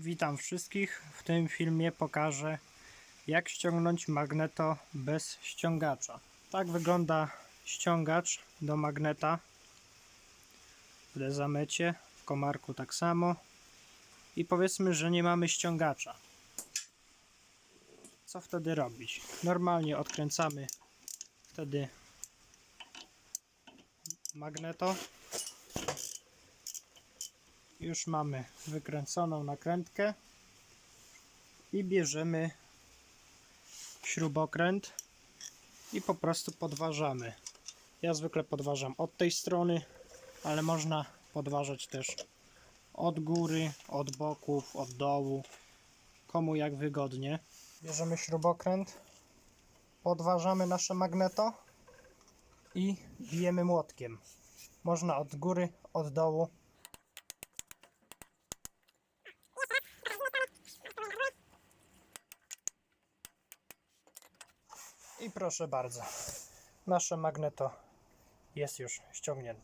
Witam wszystkich. W tym filmie pokażę jak ściągnąć magneto bez ściągacza. Tak wygląda ściągacz do magneta w dezamecie, w komarku tak samo. I powiedzmy, że nie mamy ściągacza. Co wtedy robić? Normalnie odkręcamy wtedy magneto już mamy wykręconą nakrętkę i bierzemy śrubokręt i po prostu podważamy. Ja zwykle podważam od tej strony, ale można podważać też od góry, od boków, od dołu, komu jak wygodnie. Bierzemy śrubokręt, podważamy nasze magneto i bijemy młotkiem. Można od góry, od dołu, I proszę bardzo, nasze magneto jest już ściągnięte.